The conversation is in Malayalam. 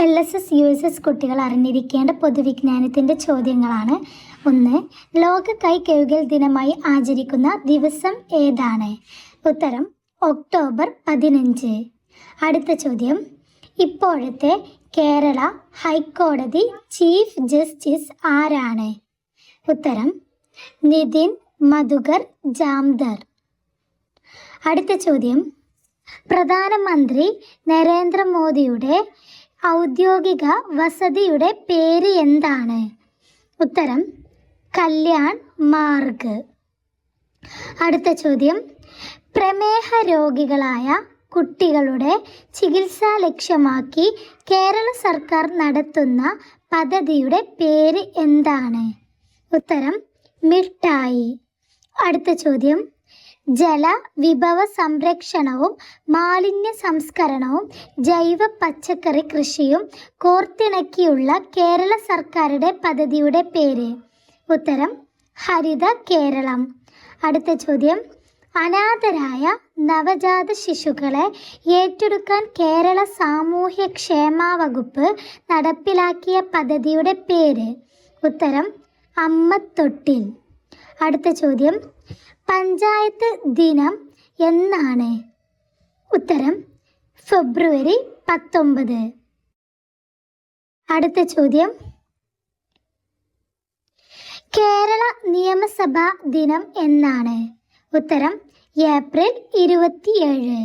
L S S U S S കുട്ടികൾ അറിഞ്ഞിരിക്കേണ്ട പൊതുവിജ്ഞാനത്തിന്റെ ചോദ്യങ്ങളാണ്. ഒന്ന് ലോക കൈ കഴുകൽ ദിനമായി ആചരിക്കുന്ന ദിവസം ഏതാണ്? ഉത്തരം ഒക്ടോബർ പതിനഞ്ച്. അടുത്ത ചോദ്യം ഇപ്പോഴത്തെ കേരള ഹൈക്കോടതി ചീഫ് ജസ്റ്റിസ് ആരാണ്? ഉത്തരം നിതിൻ മധുകർ ജാംദർ. അടുത്ത ചോദ്യം പ്രധാനമന്ത്രി നരേന്ദ്രമോദിയുടെ ഔദ്യോഗിക വസതിയുടെ പേര് എന്താണ്? ഉത്തരം കല്യാൺ മാർഗ്. അടുത്ത ചോദ്യം പ്രമേഹ രോഗികളായ കുട്ടികളുടെ ചികിത്സ ലക്ഷ്യമാക്കി കേരള സർക്കാർ നടത്തുന്ന പദ്ധതിയുടെ പേര് എന്താണ്? ഉത്തരം മിഠായി. അടുത്ത ചോദ്യം ജല വിഭവ സംരക്ഷണവും മാലിന്യ സംസ്കരണവും ജൈവ പച്ചക്കറി കൃഷിയും കോർത്തിണക്കിയുള്ള കേരള സർക്കാരുടെ പദ്ധതിയുടെ പേര്. ഉത്തരം ഹരിത കേരളം. അടുത്ത ചോദ്യം അനാഥരായ നവജാത ശിശുക്കളെ ഏറ്റെടുക്കാൻ കേരള സാമൂഹ്യ ക്ഷേമ വകുപ്പ് നടപ്പിലാക്കിയ പദ്ധതിയുടെ പേര്. ഉത്തരം അമ്മത്തൊട്ടിൽ. അടുത്ത ചോദ്യം. പഞ്ചായത്ത് ദിനം എന്നാണ്? ഉത്തരം ഫെബ്രുവരി പത്തൊമ്പത്. അടുത്ത ചോദ്യം. കേരള നിയമസഭാ ദിനം എന്നാണ്? ഉത്തരം ഏപ്രിൽ ഇരുപത്തിയേഴ്.